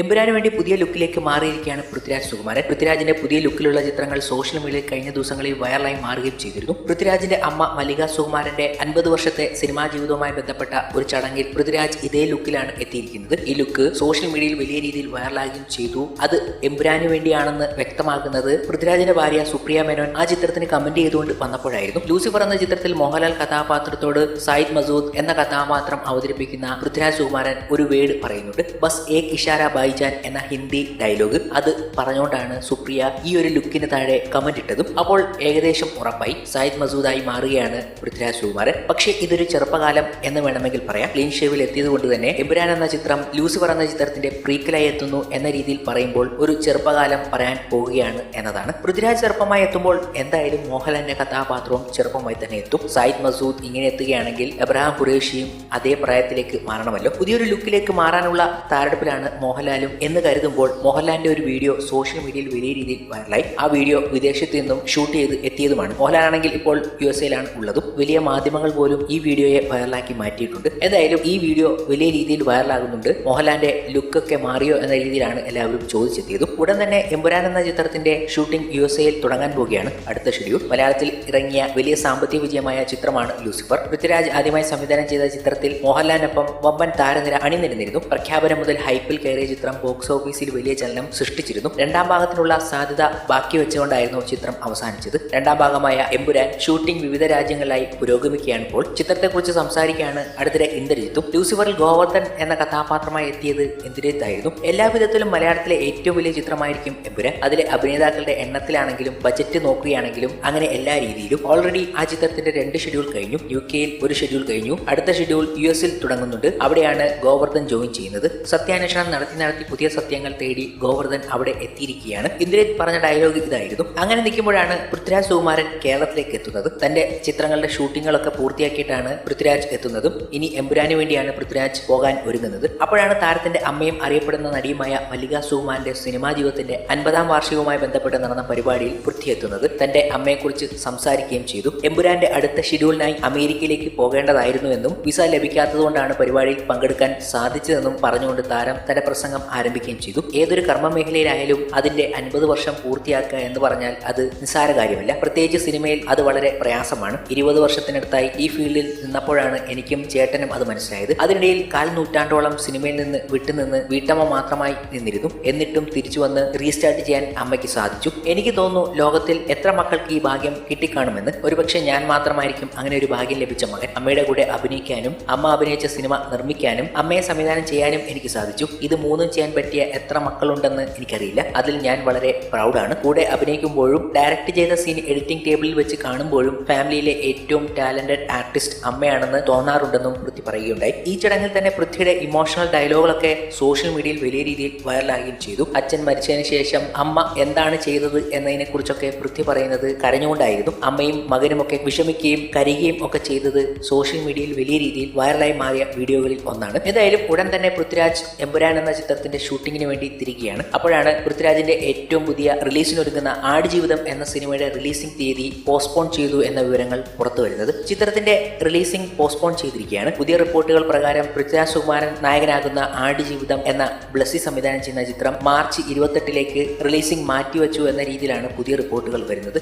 എമ്പുരാന് വേണ്ടി പുതിയ ലുക്കിലേക്ക് മാറിയിരിക്കുകയാണ് പൃഥ്വിരാജ് സുകുമാരൻ. പൃഥ്വിരാജിന്റെ പുതിയ ലുക്കിലുള്ള ചിത്രങ്ങൾ സോഷ്യൽ മീഡിയയിൽ കഴിഞ്ഞ ദിവസങ്ങളിൽ വൈറലായി മാറുകയും ചെയ്തിരുന്നു. പൃഥ്വിരാജിന്റെ അമ്മ മല്ലിക സുകുമാരന്റെ അൻപത് വർഷത്തെ സിനിമാ ജീവിതവുമായി ബന്ധപ്പെട്ട ഒരു ചടങ്ങിൽ പൃഥ്വിരാജ് ഇതേ ലുക്കിലാണ് എത്തിയിരിക്കുന്നത്. ഈ ലുക്ക് സോഷ്യൽ മീഡിയയിൽ വലിയ രീതിയിൽ വൈറലാകുകയും ചെയ്തു. അത് എമ്പുരാന് വേണ്ടിയാണെന്ന് വ്യക്തമാക്കുന്നത് പൃഥ്വിരാജിന്റെ ഭാര്യ സുപ്രിയ മേനോൻ. ആ ചിത്രത്തിന് കമന്റ് ചെയ്തുകൊണ്ട് വന്നപ്പോഴായിരുന്നു. ലൂസിഫർ എന്ന ചിത്രത്തിൽ മോഹൻലാൽ കഥാപാത്രത്തോട് സായിദ് മസൂദ് എന്ന കഥാപാത്രം അവതരിപ്പിക്കുന്ന പൃഥ്വിരാജ് സുകുമാരൻ ഒരു വേർഡ് പറയുന്നുണ്ട്. ബസ് ഏക് ഇഷാര ബൈജാൻ എന്ന ഹിന്ദി ഡയലോഗ്. അത് പറഞ്ഞുകൊണ്ടാണ് സുപ്രിയ ഈ ഒരു ലുക്കിന് താഴെ കമന്റ് ഇട്ടതും. അപ്പോൾ ഏകദേശം ഉറപ്പായി. സായിദ് മസൂദായി മാറുകയാണ് പൃഥ്വിരാജ് സുകുമാരൻ പക്ഷേ ഇതൊരു ചെറുപ്പകാലം എന്ന് വേണമെങ്കിൽ പറയാം. ക്ലീൻ ഷേവിൽ എത്തിയത് കൊണ്ട് തന്നെ എമ്പുരാൻ എന്ന ചിത്രം ലൂസിഫർ എന്ന ചിത്രത്തിന്റെ പ്രീക്കലായി എത്തുന്നു എന്ന രീതിയിൽ പറയുമ്പോൾ ഒരു ചെറുപ്പകാലം പറയാൻ പോവുകയാണ് എന്നതാണ്. പൃഥ്വിരാജ് ചെറുപ്പമായി എത്തുമ്പോൾ എന്തായാലും മോഹൻലാലിന്റെ കഥാപാത്രവും ചെറുപ്പമായി തന്നെ എത്തും. സായിദ് മസൂദ് ഇങ്ങനെ എത്തുകയാണെങ്കിൽ എബ്രഹാം ഖുറേഷിയും അതേ പ്രായത്തിലേക്ക് മാറണമല്ലോ. പുതിയൊരു ലുക്കിലേക്ക് മാറാനുള്ള തയ്യാറെടുപ്പിലാണ് മോഹൻലാലും എന്ന് കരുതുമ്പോൾ മോഹൻലാലിന്റെ ഒരു വീഡിയോ സോഷ്യൽ മീഡിയയിൽ വലിയ രീതിയിൽ വൈറലായി. ആ വീഡിയോ വിദേശത്ത് നിന്നും ഷൂട്ട് ചെയ്ത് എത്തിയതുമാണ്. മോഹൻലാൽ ആണെങ്കിൽ ഇപ്പോൾ യു എസ് എയിലാണ് ഉള്ളതും വലിയ മാധ്യമങ്ങൾ പോലും ഈ വീഡിയോയെ വൈറലാക്കി മാറ്റിയിട്ടുണ്ട്. എന്തായാലും ഈ വീഡിയോ വലിയ രീതിയിൽ വൈറലാകുന്നുണ്ട്. മോഹൻലാലിന്റെ ലുക്കൊക്കെ മാറിയോ എന്ന രീതിയിലാണ് എല്ലാവരും ചോദിച്ചെത്തിയതും. ഉടൻ തന്നെ എമ്പുരാൻ എന്ന ചിത്രത്തിന്റെ ഷൂട്ടിംഗ് യു എസ് എയിൽ തുടങ്ങാൻ പോവുകയാണ് അടുത്ത ഷെഡ്യൂൾ. മലയാളത്തിൽ ഇറങ്ങിയ വലിയ സാമ്പത്തിക വിജയമായ ചിത്രമാണ് ലൂസിഫർ. പൃഥ്വിരാജ് ആദ്യമായി സംവിധാനം ചെയ്ത ചിത്രത്തിൽ മോഹൻലാലിനൊപ്പം വമ്പൻ താരനിര അണിനിരുന്നിരുന്നു. പ്രഖ്യാപനം മുതൽ ഹൈപ്പിൽ കയറിയ ചിത്രം ബോക്സ് ഓഫീസിൽ വലിയ ചലനം സൃഷ്ടിച്ചിരുന്നു. രണ്ടാം ഭാഗത്തിനുള്ള സാധ്യത ബാക്കി വെച്ചുകൊണ്ടായിരുന്നു ചിത്രം അവസാനിച്ചത്. രണ്ടാം ഭാഗമായ എമ്പുരാൻ ഷൂട്ടിംഗ് വിവിധ രാജ്യങ്ങളിലായി പുരോഗമിക്കുകയാണ് ഇപ്പോൾ. ചിത്രത്തെക്കുറിച്ച് സംസാരിക്കുകയാണ് അടുത്തിടെ ഇന്ദ്രജിത്തും. ലൂസിഫറിൽ ഗോവർദ്ധൻ എന്ന കഥാപാത്രമായി എത്തിയത് ഇന്ദ്രജിത്തായിരുന്നു. എല്ലാവിധത്തിലും മലയാളത്തിലെ ഏറ്റവും വലിയ ചിത്രമായിരിക്കും എമ്പുരാൻ. അതിലെ അഭിനേതാക്കളുടെ എണ്ണത്തിലാണെങ്കിലും ബജറ്റ് നോക്കുകയാണെങ്കിലും അങ്ങനെ എല്ലാ രീതിയിലും. ഓൾറെഡി ആ ചിത്രത്തിന്റെ രണ്ട് ഷെഡ്യൂൾ കഴിഞ്ഞു. യു കെയിൽ ഒരു ഷെഡ്യൂൾ കഴിഞ്ഞു. അടുത്ത ഷെഡ്യൂൾ യു എസിൽ തുടങ്ങുന്നുണ്ട്. അവിടെയാണ് ഗോവർദ്ധൻ ജോയിൻ ചെയ്യുന്നത്. സത്യാന്വേഷണം നടത്തി നടത്തി പുതിയ സത്യങ്ങൾ തേടി ഗോവർദ്ധൻ അവിടെ എത്തിയിരിക്കുകയാണ്. ഇന്ദ്രജിത്ത് പറഞ്ഞ ഡയലോഗ് ഇതായിരുന്നു. അങ്ങനെ നിൽക്കുമ്പോഴാണ് പൃഥ്വിരാജ് സുകുമാരൻ കേരളത്തിലേക്ക് എത്തുന്നത് തന്റെ ചിത്രങ്ങളുടെ ഷൂട്ടിങ്ങുകളൊക്കെ പൂർത്തിയാക്കിയിട്ടാണ് പൃഥ്വിരാജ് എത്തുന്നതും. ഇനി എമ്പുരാന് വേണ്ടിയാണ് പൃഥ്വിരാജ് പോകാൻ ഒരുങ്ങുന്നത്. അപ്പോഴാണ് താരത്തിന്റെ അമ്മയും അറിയപ്പെടുന്ന നടിയുമായ മല്ലിക സുകുമാരന്റെ സിനിമാ ജീവിതത്തിന്റെ അൻപതാം വാർഷികവുമായി ബന്ധപ്പെട്ട് നടന്ന പരിപാടിയിൽ പൃഥ്വി എത്തുന്നത് തന്റെ അമ്മയെക്കുറിച്ച് സംസാരിക്കുകയും ചെയ്തു. എമ്പുരാന്റെ അടുത്ത ഷെഡ്യൂളിനായി അമേരിക്കയിലേക്ക് പോകേണ്ടതായിരുന്നുവെന്നും വിസ ലഭിക്കാത്തതുകൊണ്ടാണ് പരിപാടിയിൽ പങ്കെടുക്കാൻ സാധിച്ചതെന്നും പറഞ്ഞുകൊണ്ട് താരം തന്റെ പ്രസംഗം ആരംഭിക്കുകയും ചെയ്തു. ഏതൊരു കർമ്മ മേഖലയിലായാലും അതിന്റെ അൻപത് വർഷം പൂർത്തിയാക്കുക എന്ന് പറഞ്ഞാൽ അത് നിസ്സാര കാര്യമല്ല. പ്രത്യേകിച്ച് സിനിമയിൽ അത് വളരെ പ്രയാസമാണ്. ഇരുപത് വർഷത്തിനടുത്തായി ഈ ഫീൽഡിൽ നിന്നപ്പോഴാണ് എനിക്കും ചേട്ടനും അത് മനസ്സിലായത്. അതിനിടയിൽ കാൽ നൂറ്റാണ്ടോളം സിനിമയിൽ നിന്ന് വിട്ടുനിന്ന് വീട്ടമ്മ മാത്രമായി നിന്നിരുന്നു. എന്നിട്ടും തിരിച്ചു വന്ന് റീസ്റ്റാർട്ട് ചെയ്യാൻ അമ്മയ്ക്ക് സാധിച്ചു. എനിക്ക് തോന്നുന്നു ലോകത്തിൽ എത്ര മക്കൾക്ക് ഈ ഭാഗ്യം കിട്ടിക്കാണുമെന്ന്. ഒരുപക്ഷെ ഞാൻ മാത്രമായിരിക്കും അങ്ങനെ ഒരു ഭാഗ്യം ലഭിച്ച മകൻ. അമ്മയുടെ കൂടെ അഭിനയിക്കാനും അമ്മ അഭിനയിച്ച സിനിമ നിർമ്മിക്കാനും അമ്മയെ സംവിധാനം ചെയ്യാനും എനിക്ക് സാധിച്ചു. ഇത് മൂന്നും ചെയ്യാൻ പറ്റിയ എത്ര മക്കളുണ്ടെന്ന് എനിക്കറിയില്ല. അതിൽ ഞാൻ വളരെ പ്രൗഡാണ് കൂടെ അഭിനയിക്കുമ്പോഴും ഡയറക്റ്റ് ചെയ്ത സീൻ എഡിറ്റിംഗ് ടേബിളിൽ വെച്ച് കാണുമ്പോഴും ഫാമിലിയിലെ ഏറ്റവും ടാലന്റഡ് ആർട്ടിസ്റ്റ് അമ്മയാണെന്ന് തോന്നാറുണ്ടെന്നും പൃഥ്വി പറയുകയുണ്ടായി. ഈ ചടങ്ങിൽ തന്നെ പൃഥ്വിയുടെ ഇമോഷണൽ ഡയലോഗുകളൊക്കെ സോഷ്യൽ മീഡിയയിൽ വലിയ രീതിയിൽ വൈറലാകുകയും ചെയ്തു. അച്ഛൻ മരിച്ചതിന് ശേഷം അമ്മ എന്താണ് ചെയ്തത് എന്നതിനെ കുറിച്ചൊക്കെ പൃഥ്വി പറയുന്നത് കരഞ്ഞുകൊണ്ടായിരുന്നു. അമ്മയും മകനുമൊക്കെ വിഷമിക്കുകയും കരയുകയും ഒക്കെ ചെയ്തത് സോഷ്യൽ മീഡിയയിൽ വലിയ രീതിയിൽ വൈറലായി മാറിയ വീഡിയോകളിൽ ഒന്നാണ്. ഏതായാലും ഉടൻ തന്നെ പൃഥ്വിരാജ് എമ്പുരാൻ എന്ന ചിത്രത്തിന്റെ ഷൂട്ടിങ്ങിന് വേണ്ടി തിരികെയാണ്. അപ്പോഴാണ് പൃഥ്വിരാജിന്റെ ഏറ്റവും പുതിയ റിലീസിനൊരുങ്ങുന്ന ആടുജീവിതം എന്ന സിനിമയുടെ റിലീസിംഗ് തീയതി പോസ്റ്റ്പോൺ ചെയ്തു എന്ന വിവരങ്ങൾ പുറത്തു വരുന്നത്. ചിത്രത്തിന്റെ റിലീസിംഗ് പോസ്റ്റ്പോൺ ചെയ്തിരിക്കുകയാണ്. പുതിയ റിപ്പോർട്ടുകൾ പ്രകാരം പൃഥ്വിരാജ് സുകുമാരൻ നായകനാകുന്ന ആടുജീവിതം എന്ന ബ്ലസ്സി സംവിധാനം ചെയ്യുന്ന ചിത്രം മാർച്ച് ഇരുപത്തെട്ടിലേക്ക് റിലീസിംഗ് മാറ്റിവെച്ചു എന്ന രീതിയിലാണ് പുതിയ റിപ്പോർട്ടുകൾ വരുന്നത്.